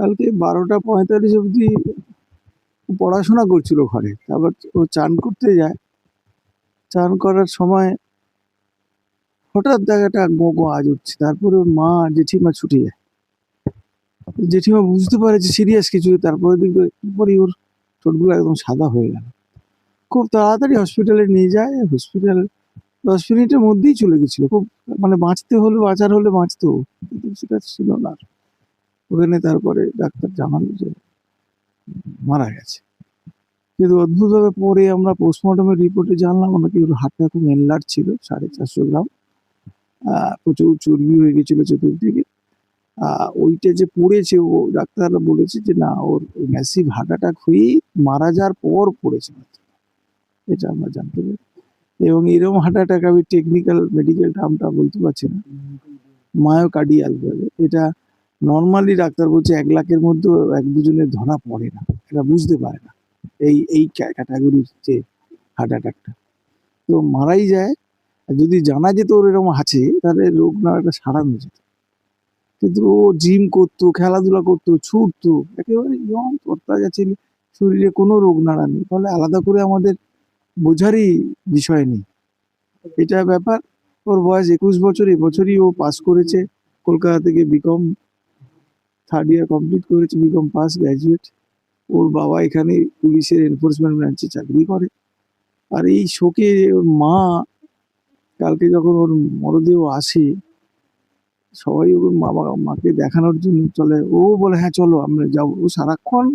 কালকে বারোটা পঁয়তাল্লিশ অবধি পড়াশোনা করছিল ঘরে। তারপর ও চান করতে যায়। চান করার সময় হঠাৎ গো গো আজ উঠছে। তারপরে ওর মা জেঠিমা ছুটে যায়। জেঠিমা বুঝতে পারে যে সিরিয়াস কিছু তারপরে দেখবে পরে ওর ঠোঁটগুলো একদম সাদা হয়ে গেল। খুব তাড়াতাড়ি হসপিটালে নিয়ে যায়। হসপিটাল দশ মিনিটের মধ্যেই চলে গেছিল। খুব মানে বাঁচতে হলে বাঁচার হলে বাঁচতো। সেটা ছিল না। ওখানে তারপরে ডাক্তার জানালো যে মারা গেছে। কিন্তু অদ্ভুতভাবে পরে আমরা পোস্টমর্টমের রিপোর্টে জানলাম নাকি ওর হাতটা খুব এনলার্জ ছিল সাড়ে চারশো গ্রাম। প্রচুর চর্বি হয়ে গেছিল চতুর্দিকে। ওইটা যে পড়েছে ও ডাক্তাররা বলেছে যে না ওর ম্যাসিভ হার্ট অ্যাটাক হয়েই মারা যাওয়ার পর পড়েছে। এটা আমরা জানতে পারি। এবং এরকম হার্ট অ্যাটাক আমি টেকনিক্যাল মেডিকেল টার্মটা বলতে পারছি না। মায়োকার্ডিয়াল বলে। এটা নর্মালি ডাক্তার বলছে এক লাখের মধ্যে এক দুজনের ধরা পড়ে না। এটা বুঝতে পারে না এই এই ক্যাটাগরির যে হার্ট অ্যাটাকটা তো মারাই যায়। যদি জানা যেত ওর এরকম আছে, তাহলে রোগ না একটা সারানো যেত। কিন্তু ও জিম করতো, খেলাধুলা করতো, ছুটতো, একেবারে ইয়ং তরতাজা ছিল শরীরে কোনো রোগ নাড়া নেই। ফলে আলাদা করে আমাদের বোঝারই বিষয় নেই। এটা ব্যাপার। ওর বয়স একুশ বছর এবছরই ও পাস করেছে। কলকাতা থেকে বিকম থার্ড ইয়ার কমপ্লিট করেছে বিকম পাস গ্র্যাজুয়েট ওর বাবা এখানে পুলিশের এনফোর্সমেন্ট ব্রাঞ্চে চাকরি করে। আর এই শোকে ওর মা, কালকে যখন ওর মরদেহ আসে, সবাই ওর মা মাকে দেখানোর জন্য চলে। ও বলে হ্যাঁ চলো, আমরা যাব। ও সারাক্ষণ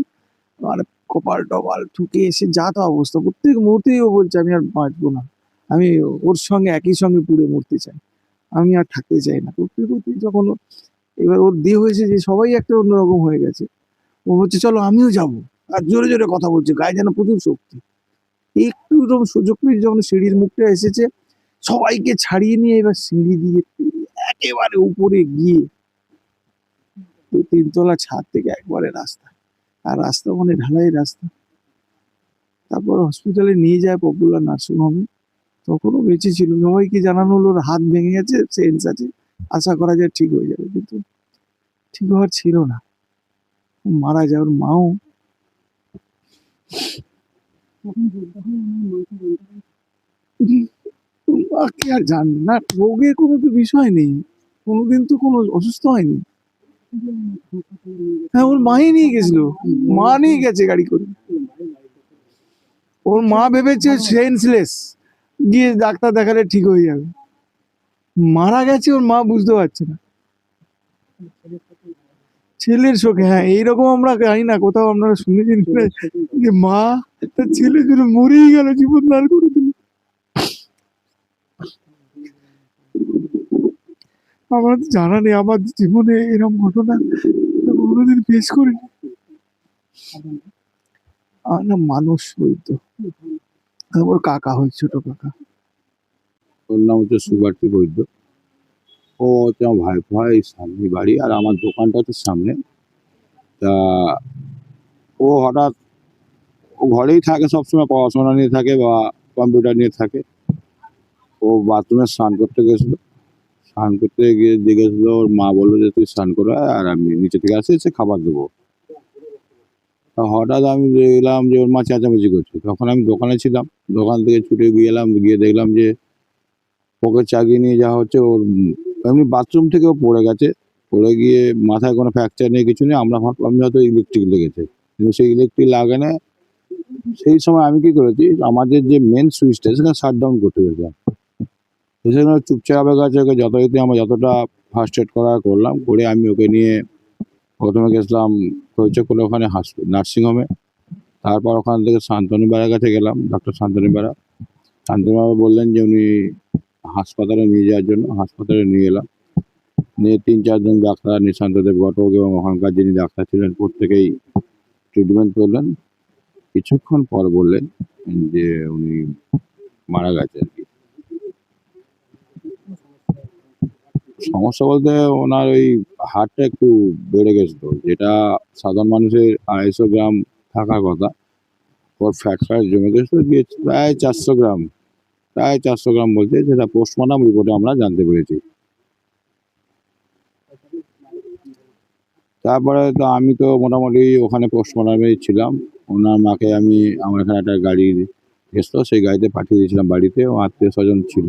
আর কপাল টপাল ঠুকে এসে যা তা অবস্থা। প্রত্যেক মুহূর্তেই ও বলছে, আমি আর বাঁচবো না। আমি ওর সঙ্গে, একই সঙ্গে পুড়ে মরতে চাই। আমি আর থাকতে চাই না। করতে করতে যখন এবার ওর দেহ হয়েছে যে সবাই একটা অন্যরকম হয়ে গেছে। ও হচ্ছে চলো আমিও যাব। আর জোরে জোরে কথা বলছে, গায়ে যেন প্রচুর শক্তি। একটু এরকম সুযোগ পেয়ে যখন সিঁড়ির মুখটা এসেছে, সবাইকে ছাড়িয়ে নিয়ে এবার সিঁড়ি দিয়ে একেবারে উপরে গিয়ে তিনতলা ছাদ থেকে একবারে রাস্তা। আর রাস্তা মানে ঢালাই রাস্তা। তারপর হসপিটালে নিয়ে যায় পপুলার নার্সিং হোমে তখনও বেঁচে ছিল। সবাইকে জানানো হলো হাত ভেঙে গেছে সেন্স আছে। আশা করা যায় ঠিক হয়ে যাবে। কিন্তু ঠিক হওয়ার ছিল না। মারা যায় ওর মাও কি আর জানবে না, রোগের কোনো তো বিষয় নেই। কোনোদিন তো কোনো অসুস্থ হয়নি। হ্যাঁ ওর মাই নিয়ে গেছিল। মা নিয়ে গেছে গাড়ি করে। ওর মা ভেবেছে সেন্সলেস গিয়ে ডাক্তার দেখালে ঠিক হয়ে যাবে। মারা গেছে, ওর মা বুঝতে পারছে না। ছেলের শোকে হ্যাঁ এইরকম আমরা জানি না কোথাও আপনারা শুনেছেন যে মা তার ছেলের জন্য মরেই গেল জীবন দাঁড় করে দিল। আমার তো জানা নেই আমার জীবনে এরকম ঘটনা কোনোদিন ফেস করিনি। আমার নাম মানুষ বৈদ্য আমার কাকা হয় ছোট কাকা। ওর নাম হচ্ছে সুভাষী বৈদ্য। ও হচ্ছে আমার ভাই, সামনে বাড়ি আর আমার দোকানটা হচ্ছে সামনে। তা ও হঠাৎ, ও ঘরেই থাকে সবসময়, পড়াশোনা নিয়ে থাকে বা কম্পিউটার নিয়ে থাকে। ও বাথরুমে স্নান করতে গেছিল। স্নান করতে গিয়ে দেখেছিলো, ওর মা বলল যে, তুই স্নান করে আর আমি নিচে থেকে আসি, এসে খাবার দেবো। তা হঠাৎ আমি দেখলাম যে, ওর মা চেঁচামেচি করছে। তখন আমি দোকানে ছিলাম। দোকান থেকে ছুটে গিয়ে এলাম, গিয়ে দেখলাম যে, ওকে চাগিয়ে নিয়ে যাওয়া হচ্ছে, ওর এমনি বাথরুম থেকেও পড়ে গেছে। পড়ে গিয়ে মাথায় কোনো ফ্র্যাকচার নেই, কিছু নেই। আমরা যে হয়তো ইলেকট্রিক লেগেছে। কিন্তু সেই ইলেকট্রিক লাগে না। সেই সময় আমি কি করেছি, আমাদের যে মেন সুইচটা সেটা শাট ডাউন করতে গেছিলাম। সেখানে চুপচাপ গেছে, ওকে যথারীতি আমরা যতটা ফার্স্ট এড করা করলাম, করে আমি ওকে নিয়ে প্রথমে গেছিলাম কোনো ওখানে নার্সিংহোমে। তারপর ওখান থেকে শান্তনু বেড়ার কাছে গেলাম ডক্টর শান্তনু বেড়া শান্তনু বেড়া বললেন যে উনি হাসপাতালে নিয়ে যাওয়ার জন্য হাসপাতালে নিয়ে এলাম। নিয়ে তিন চারজন ডাক্তার নিশান্তদেব ঘটক এবং ওখানকার যিনি ডাক্তার ছিলেন, প্রত্যেকেই ট্রিটমেন্ট করলেন। কিছুক্ষণ পর বললেন যে উনি মারা গেছে আর কি। সমস্যা বলতে ওনার ওই হার্টটা একটু বেড়ে গেছিল। যেটা সাধারণ মানুষের আড়াইশো গ্রাম থাকার কথা, ওর ফ্যাট ফ্যাট জমে গেছিল দিয়ে প্রায় চারশো গ্রাম প্রায় চারশো গ্রাম বলছে যেটা পোস্টমর্টম রিপোর্টে আমরা জানতে পেরেছি। তারপরে তো আমি তো মোটামুটি ওখানে পোস্টমর্টমে ছিলাম। ওনার মাকে আমি, আমার এখানে একটা গাড়ি এসতো সেই গাড়িতে পাঠিয়ে দিয়েছিলাম বাড়িতে, ও আত্মীয় স্বজন ছিল।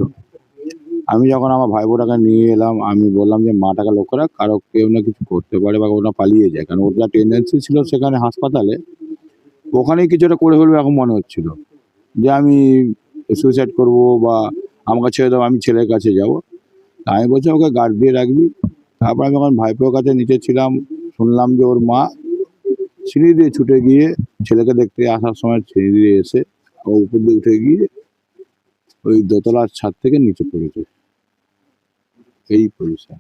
আমি যখন আমার ভাই বোটাকে নিয়ে এলাম, আমি বললাম যে মাটাকে লক্ষ্য রাখ, কারও কেউ না কিছু করতে পারে বা ওরা পালিয়ে যায়। কারণ যা টেন্ডেন্সি ছিল সেখানে হাসপাতালে। ওখানেই কিছুটা করে ফেলবে এখন মনে হচ্ছিল। যে আমি সুইসাইড করব বা আমাকে ছেড়ে দেবো আমি ছেলের কাছে যাব। আমি বলছি ওকে গার্ড দিয়ে রাখবি। তারপর আমি যখন ভাইপোর কাছে নিচে ছিলাম, শুনলাম যে ওর মা সিঁড়ি দিয়ে ছুটে গিয়ে ছেলেকে দেখতে আসার সময় সিঁড়ি দিয়ে এসে ও উপর দিয়ে উঠে গিয়ে ওই দোতলার ছাদ থেকে নিচে পড়েছে। এই পজিশন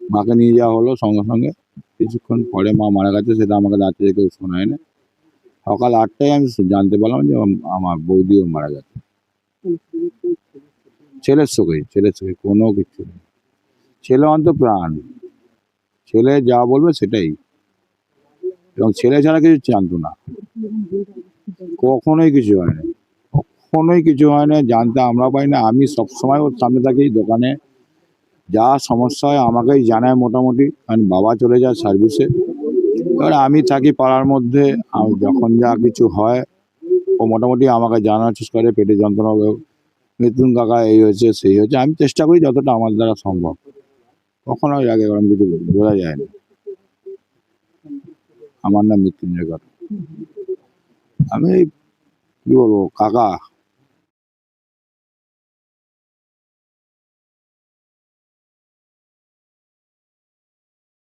মাকে নিয়ে যাওয়া হলো সঙ্গে সঙ্গে। কিছুক্ষণ পরে মা মারা গেছে, সেটা আমাকে রাত্রে কেউ শোনায় না সকাল আটটায় আমি জানতে পারলাম যে আমার বৌদিও মারা গেছে। ছেলের চোখে ছেলের চোখে কোনো কিছু নেই। ছেলে অন্ত প্রাণ। ছেলে যা বলবে সেটাই। এবং ছেলে ছাড়া কিছু জানতো না। কখনোই কিছু হয় না। কখনোই কিছু হয় না, জানতে আমরা পাই না। আমি সবসময় ওর সামনে থাকি দোকানে। যা সমস্যা হয় আমাকেই জানায় মোটামুটি। কারণ বাবা চলে যায় সার্ভিসে। এবার আমি থাকি পাড়ার মধ্যে। আমি যখন যা কিছু হয় ও মোটামুটি আমাকে জানার চেষ্টা করে, পেটে যন্ত্রণা হবে মৃত্যুন কাকা এই হয়েছে, সেই হয়েছে। আমি চেষ্টা করি যতটা আমার দ্বারা সম্ভব। কখনো আগে গরম কিছু বোঝা যায় না। আমার নাম মৃত্যুঞ্জয় কাকা আমি কি বলব, কাকা